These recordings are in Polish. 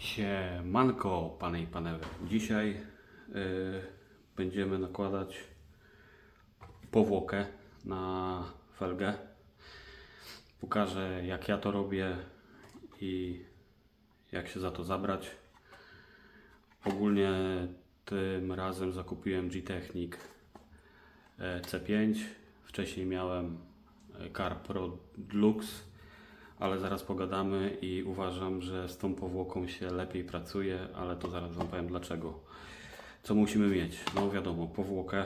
Siemanko, panie i panowie. Dzisiaj y, będziemy nakładać powłokę na felgę. Pokażę jak ja to robię i jak się za to zabrać. Ogólnie tym razem zakupiłem G-Technic e, C5. Wcześniej miałem e, Car Pro Deluxe, ale zaraz pogadamy i uważam, że z tą powłoką się lepiej pracuje, ale to zaraz Wam powiem dlaczego. Co musimy mieć? No wiadomo, powłokę,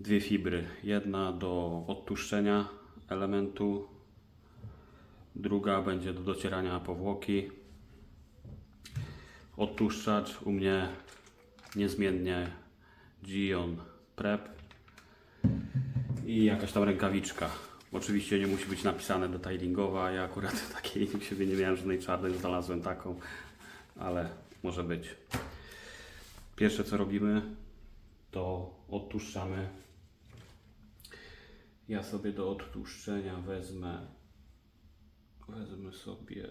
dwie fibry. Jedna do odtłuszczenia elementu, druga będzie do docierania powłoki. Odtłuszczacz u mnie niezmiennie Gion Prep i jakaś tam rękawiczka. Oczywiście nie musi być napisane detailingowa, ja akurat takiej u siebie nie miałem żadnej czarnej, znalazłem taką, ale może być. Pierwsze co robimy, to odtłuszczamy. Ja sobie do odtłuszczenia wezmę, wezmę sobie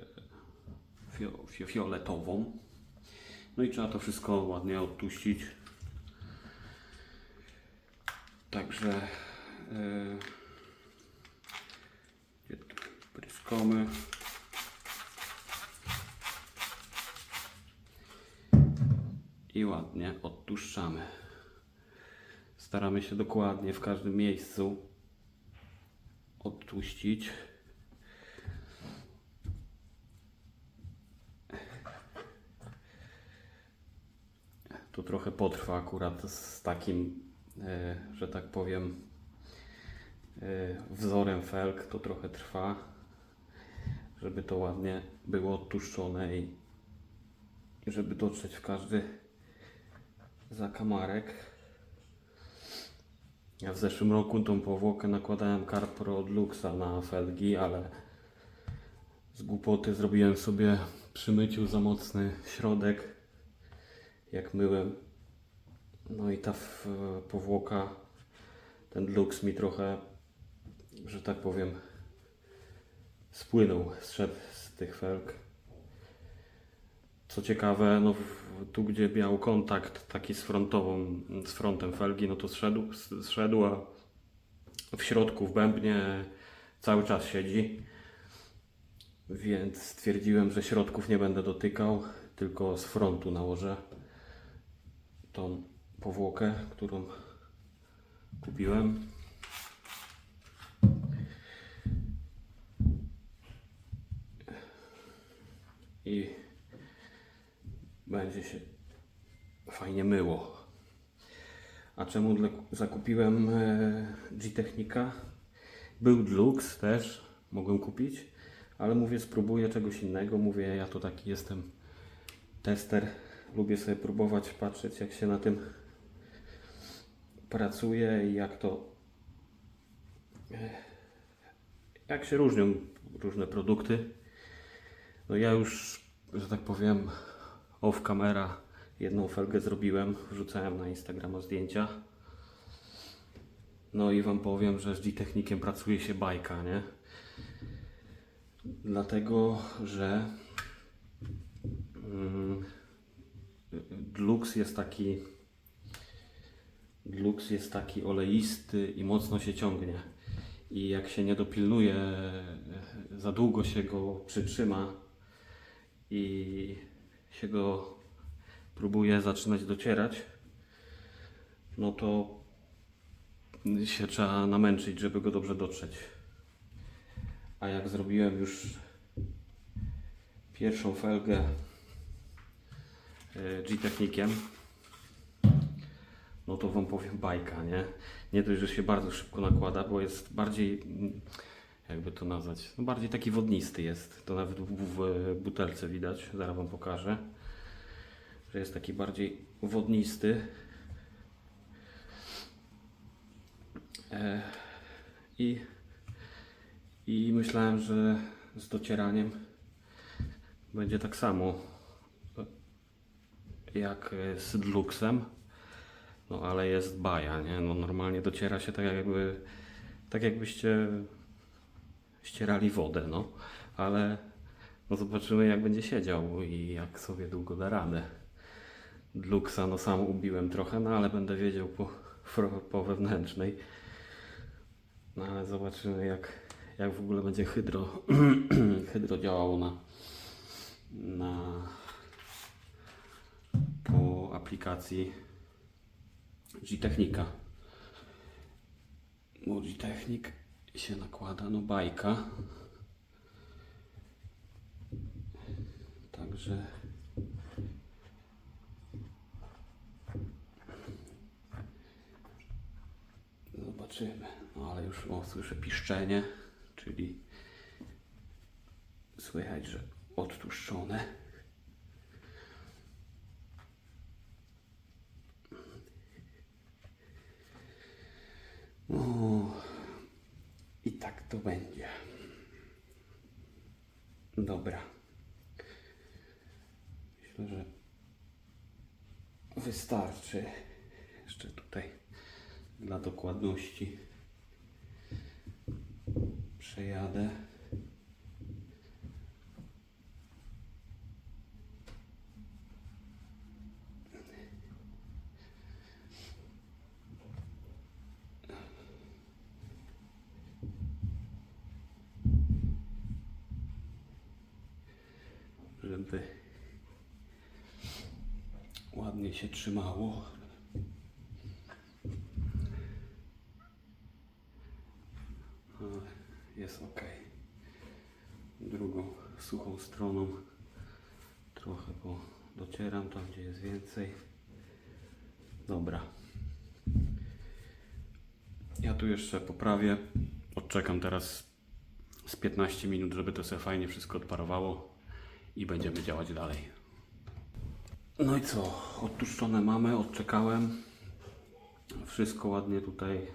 fio, fio, fioletową. No i trzeba to wszystko ładnie odtłuścić. Także yy, gdzie tu pryskamy. I ładnie odtłuszczamy. Staramy się dokładnie w każdym miejscu odtłuścić. To trochę potrwa akurat z takim, e, że tak powiem, e, wzorem felg. To trochę trwa, żeby to ładnie było odtłuszczone i żeby dotrzeć w każdy zakamarek. Ja w zeszłym roku tą powłokę nakładałem Carpro od Luxa na felgi, ale z głupoty zrobiłem sobie przy myciu za mocny środek, jak myłem. No i ta powłoka, ten Lux mi trochę, że tak powiem, spłynął, zszedł z tych felg. Co ciekawe, no tu gdzie miał kontakt taki z frontową, z frontem felgi, no to zszedł, zszedł a w środku, w bębnie cały czas siedzi. Więc stwierdziłem, że środków nie będę dotykał, tylko z frontu nałożę tą powłokę, którą kupiłem. I będzie się fajnie myło. A czemu zakupiłem e, G-Technika? Był Lux też, mogłem kupić, ale mówię, spróbuję czegoś innego. Mówię, ja to taki jestem tester. Lubię sobie próbować, patrzeć, jak się na tym pracuje i jak to. e, Jak się różnią różne produkty. No ja już, że tak powiem, off camera jedną felgę zrobiłem, wrzucałem na Instagrama zdjęcia. No i wam powiem, że z G-Technikiem pracuje się bajka, nie? Dlatego, że mm, jest taki Lux jest taki oleisty i mocno się ciągnie. I jak się nie dopilnuje, za długo się go przytrzyma i się go próbuje zaczynać docierać, no to się trzeba namęczyć, żeby go dobrze dotrzeć. A jak zrobiłem już pierwszą felgę e, G-Technikiem, no to wam powiem bajka, nie? Nie dość, że się bardzo szybko nakłada, bo jest bardziej, mm, jakby to nazwać, no bardziej taki wodnisty jest. To nawet w, w butelce widać, zaraz wam pokażę, że jest taki bardziej wodnisty. E, I, I myślałem, że z docieraniem będzie tak samo jak z Luxem. No ale jest baja, nie? No normalnie dociera się tak jakby tak jakbyście ścierali wodę, no. Ale No zobaczymy jak będzie siedział i jak sobie długo da radę. Luxa no sam ubiłem trochę, no ale będę wiedział po, po wewnętrznej. No ale zobaczymy jak, jak w ogóle będzie hydro, hydro działało na, na po aplikacji G-Technika. Bo G-Technik się nakłada, no bajka. Także zobaczymy. No ale już o, słyszę piszczenie, czyli słychać, że odtłuszczone. O, I tak to będzie. Dobra. Myślę, że wystarczy. Jeszcze tutaj dla dokładności przejadę. Żeby ładnie się trzymało. Jest ok. Drugą suchą stroną trochę po docieram tam, gdzie jest więcej. Dobra. Ja tu jeszcze poprawię. Odczekam teraz z 15 minut, żeby to sobie fajnie wszystko odparowało i będziemy działać dalej. No i co? Odtłuszczone mamy, odczekałem. Wszystko ładnie tutaj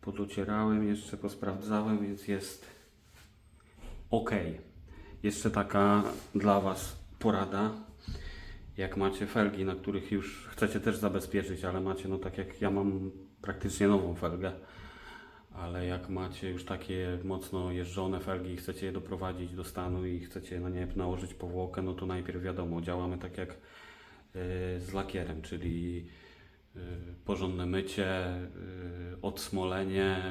podocierałem, jeszcze posprawdzałem, więc jest ok. Jeszcze taka dla Was porada. Jak macie felgi, na których już chcecie też zabezpieczyć, ale macie, no tak jak ja mam praktycznie nową felgę, ale jak macie już takie mocno jeżdżone felgi i chcecie je doprowadzić do stanu i chcecie na nie nałożyć powłokę, no to najpierw wiadomo, działamy tak jak y, z lakierem, czyli y, porządne mycie, y, odsmolenie,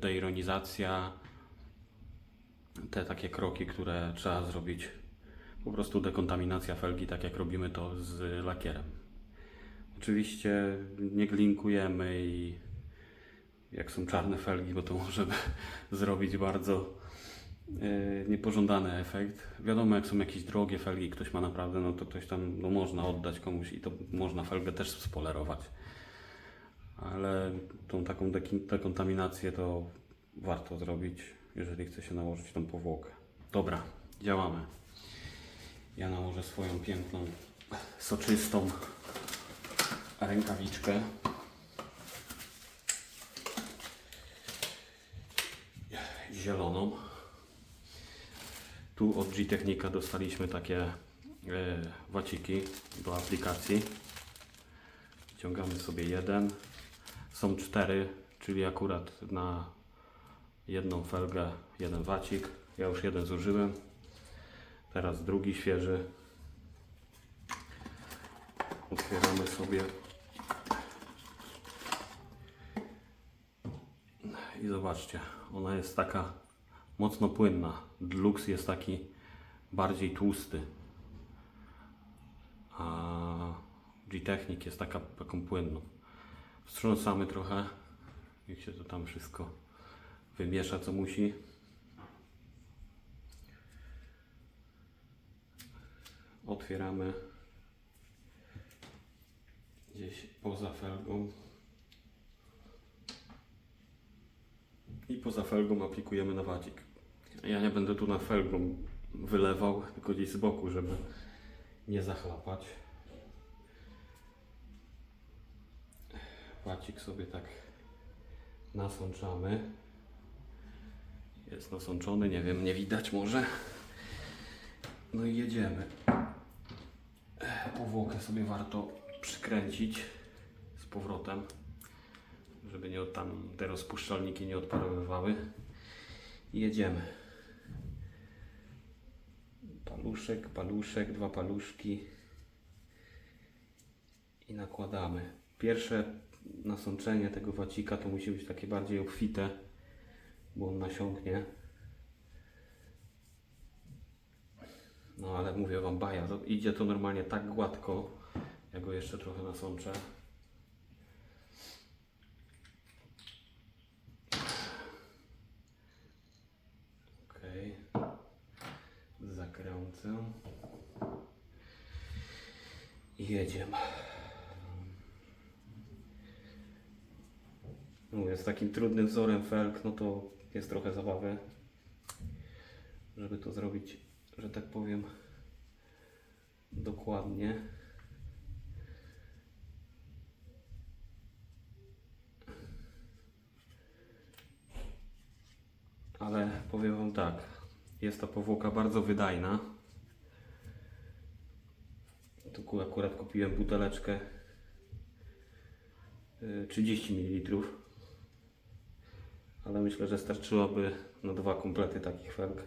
deironizacja, te takie kroki, które trzeba zrobić. Po prostu dekontaminacja felgi, tak jak robimy to z lakierem. Oczywiście nie glinkujemy i jak są czarne felgi, bo to może zrobić bardzo e, niepożądany efekt. Wiadomo, jak są jakieś drogie felgi, ktoś ma naprawdę, no to ktoś tam no, można oddać komuś i to można felgę też spolerować. Ale tą taką dekontaminację to warto zrobić, jeżeli chce się nałożyć tą powłokę. Dobra, działamy. Ja nałożę swoją piękną, soczystą rękawiczkę. Zieloną. Tu od G-Technika dostaliśmy takie e, waciki do aplikacji. Ciągamy sobie jeden. Są cztery, czyli akurat na jedną felgę jeden wacik. Ja już jeden zużyłem. Teraz drugi świeży. Otwieramy sobie I zobaczcie, ona jest taka mocno płynna. Deluxe jest taki bardziej tłusty. A G-Technik jest taka, taką płynną. Wstrząsamy trochę, niech się to tam wszystko wymiesza co musi. Otwieramy gdzieś poza felgą. I poza felgą aplikujemy na wadzik. Ja nie będę tu na felgą wylewał, tylko gdzieś z boku, żeby nie zachlapać. Wacik sobie tak nasączamy. Jest nasączony, nie wiem, nie widać może. No i jedziemy. Powłokę sobie warto przykręcić z powrotem żeby nie tam te rozpuszczalniki nie odparowywały. Jedziemy. paluszek, paluszek, dwa paluszki i nakładamy. Pierwsze nasączenie tego wacika to musi być takie bardziej obfite, bo on nasiąknie. No ale mówię Wam, baja, idzie to normalnie tak gładko, ja go jeszcze trochę nasączę. Zakręcę. Jedziemy. Mówię, z takim trudnym wzorem felk, no to jest trochę zabawy, żeby to zrobić, że tak powiem, dokładnie. Ale powiem Wam tak, jest ta powłoka bardzo wydajna. Tu ku- akurat kupiłem buteleczkę y, 30 ml. Ale myślę, że starczyłoby na dwa komplety takich felg.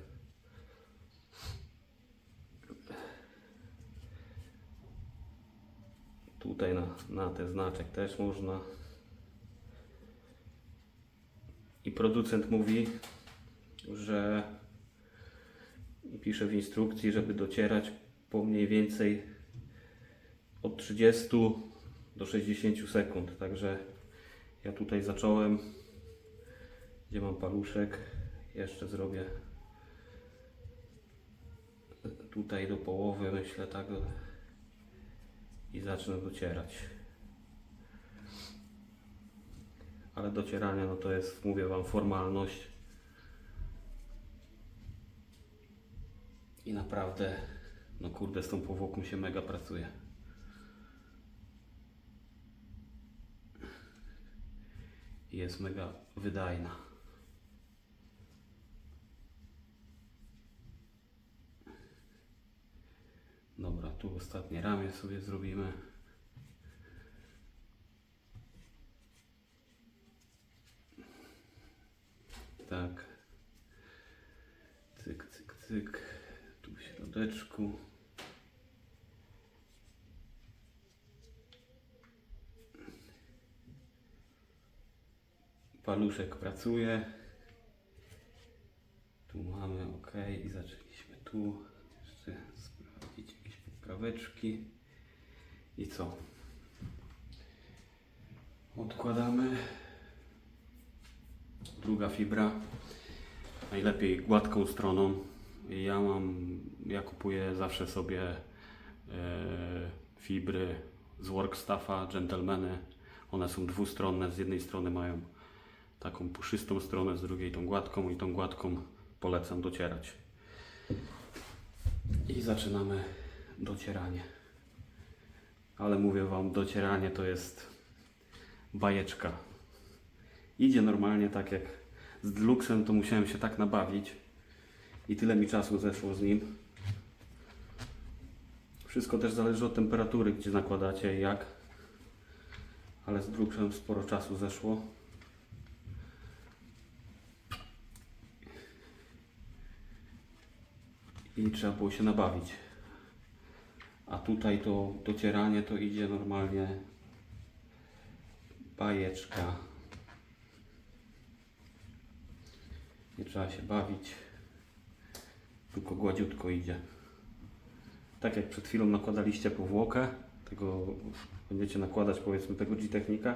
Tutaj na, na ten znaczek też można. I producent mówi, że pisze w instrukcji, żeby docierać po mniej więcej od 30 do 60 sekund. Także ja tutaj zacząłem, gdzie mam paluszek, jeszcze zrobię tutaj do połowy, myślę tak i zacznę docierać. Ale docieranie no to jest, mówię Wam, formalność. I naprawdę, no kurde, z tą powłoką się mega pracuje. Jest mega wydajna. Dobra, tu ostatnie ramię sobie zrobimy. Tak. Cyk, cyk, cyk. Środeczku. Paluszek pracuje. Tu mamy ok i zaczęliśmy tu jeszcze sprawdzić jakieś popraweczki. I co? Odkładamy. Druga fibra. Najlepiej gładką stroną. Ja mam, ja kupuję zawsze sobie e, fibry z Workstaffa, Gentlemany. One są dwustronne. Z jednej strony mają taką puszystą stronę, z drugiej tą gładką i tą gładką polecam docierać. I zaczynamy docieranie. Ale mówię Wam, docieranie to jest bajeczka. Idzie normalnie tak jak z Deluxem, to musiałem się tak nabawić i tyle mi czasu zeszło z nim. Wszystko też zależy od temperatury, gdzie nakładacie jak. Ale z Deluxem sporo czasu zeszło. I trzeba było się nabawić. A tutaj to docieranie to idzie normalnie bajeczka. Nie trzeba się bawić. Tylko gładziutko idzie. Tak jak przed chwilą nakładaliście powłokę, tego będziecie nakładać powiedzmy tego G-Technika,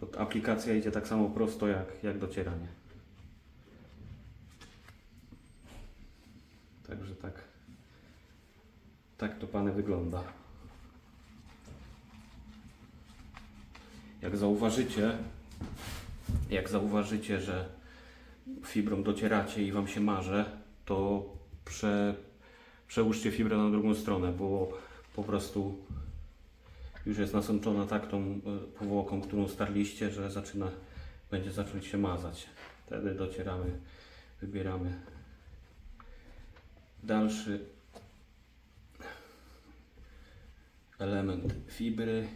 to aplikacja idzie tak samo prosto jak, jak docieranie. Także tak. Tak to pany wygląda. Jak zauważycie, jak zauważycie, że fibrą docieracie i wam się marze, to prze, przełóżcie fibrę na drugą stronę, bo po prostu już jest nasączona tak tą e, powłoką, którą starliście, że zaczyna, będzie zacząć się mazać. Wtedy docieramy, wybieramy dalszy element fibry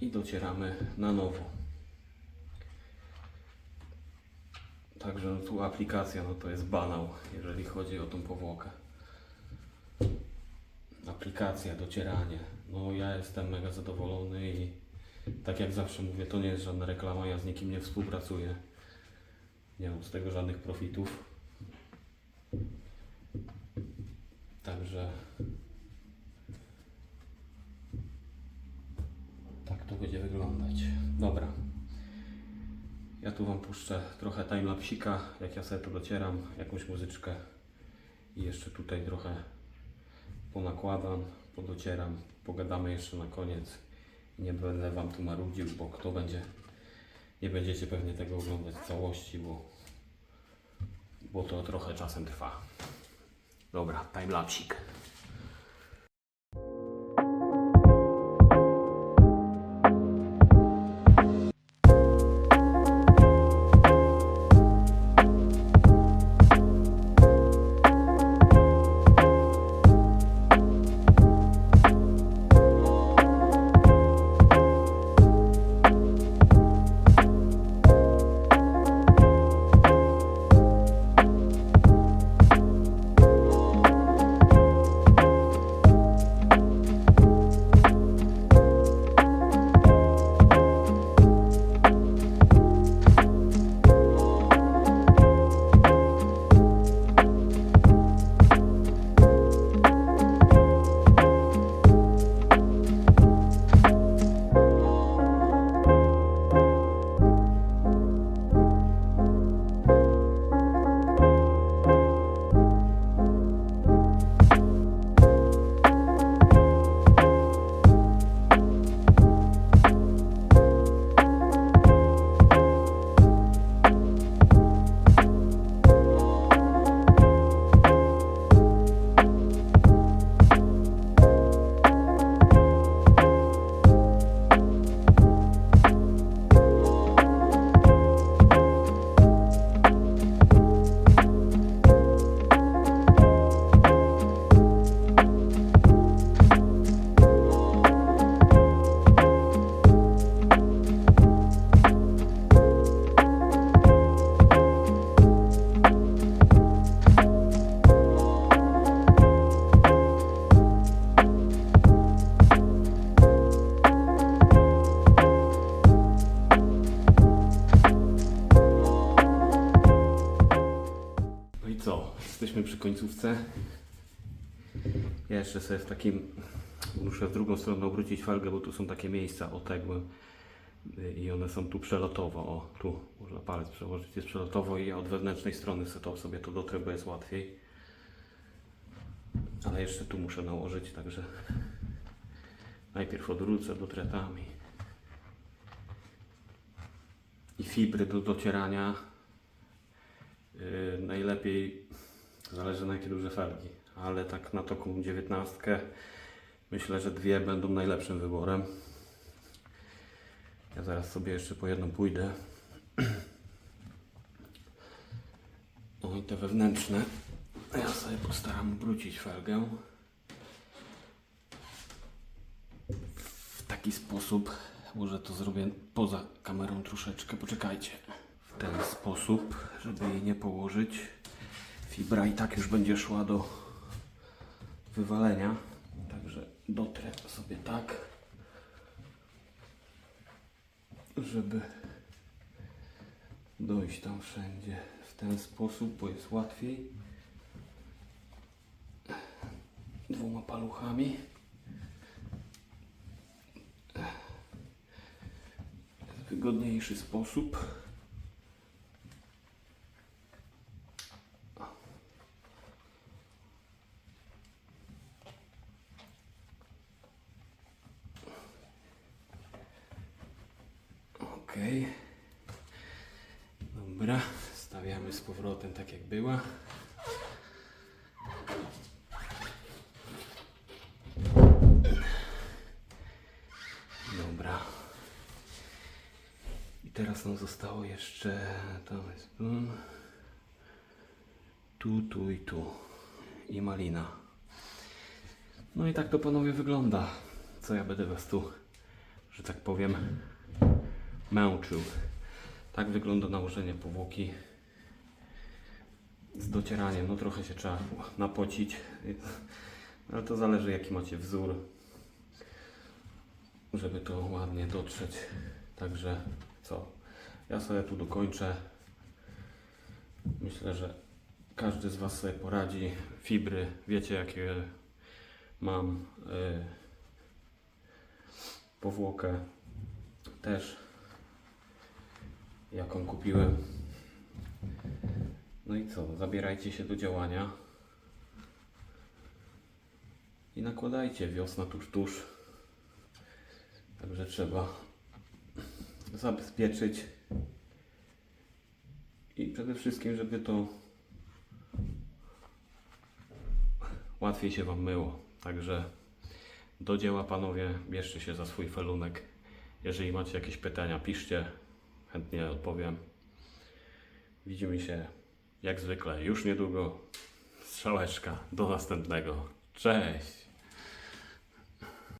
i docieramy na nowo. Także no, tu aplikacja no to jest banał, jeżeli chodzi o tą powłokę. Aplikacja, docieranie. No ja jestem mega zadowolony i tak jak zawsze mówię, to nie jest żadna reklama, ja z nikim nie współpracuję. Nie mam z tego żadnych profitów. Także tak to będzie wyglądać. Dobra. Ja tu Wam puszczę trochę timelapsika, jak ja sobie to docieram, jakąś muzyczkę i jeszcze tutaj trochę ponakładam, podocieram, pogadamy jeszcze na koniec. Nie będę Wam tu marudził, bo kto będzie, nie będziecie pewnie tego oglądać w całości, bo, bo to trochę czasem trwa. Dobra, timelapsik. Ja jeszcze sobie w takim. Muszę w drugą stronę obrócić felgę, bo tu są takie miejsca otegłe y, i one są tu przelotowo. O, tu można palec przełożyć, jest przelotowo i od wewnętrznej strony sobie to dotrę, bo jest łatwiej. Ale jeszcze tu muszę nałożyć, także najpierw odwrócę dotretami. I fibry do docierania Yy, najlepiej zależy na jakie duże felgi, ale tak na taką 19 myślę, że dwie będą najlepszym wyborem. Ja zaraz sobie jeszcze po jedną pójdę. No i te wewnętrzne ja sobie postaram obrócić felgę w taki sposób, może to zrobię poza kamerą troszeczkę, poczekajcie w ten sposób, żeby jej nie położyć. Fibra i tak już będzie szła do wywalenia. Także dotrę sobie tak, żeby dojść tam wszędzie w ten sposób, bo jest łatwiej. Dwoma paluchami. Wygodniejszy sposób. Okej. Dobra, stawiamy z powrotem tak jak była. Dobra. I teraz nam zostało jeszcze tam jest tu, tu, tu i tu i malina. No i tak to panowie wygląda. Co ja będę was tu, że tak powiem, męczył. Tak wygląda nałożenie powłoki z docieraniem, no trochę się trzeba napocić, ale to zależy jaki macie wzór, żeby to ładnie dotrzeć. Także co, ja sobie tu dokończę. Myślę, że każdy z Was sobie poradzi. Fibry, wiecie jakie mam. Yy, powłokę też jaką kupiłem. No i co? Zabierajcie się do działania. I nakładajcie. Wiosna tuż, tuż. Także trzeba zabezpieczyć. I przede wszystkim, żeby to łatwiej się Wam myło. Także do dzieła panowie, bierzcie się za swój felunek. Jeżeli macie jakieś pytania, piszcie, chętnie odpowiem. Widzimy się jak zwykle już niedługo. Strzałeczka, do następnego. Cześć!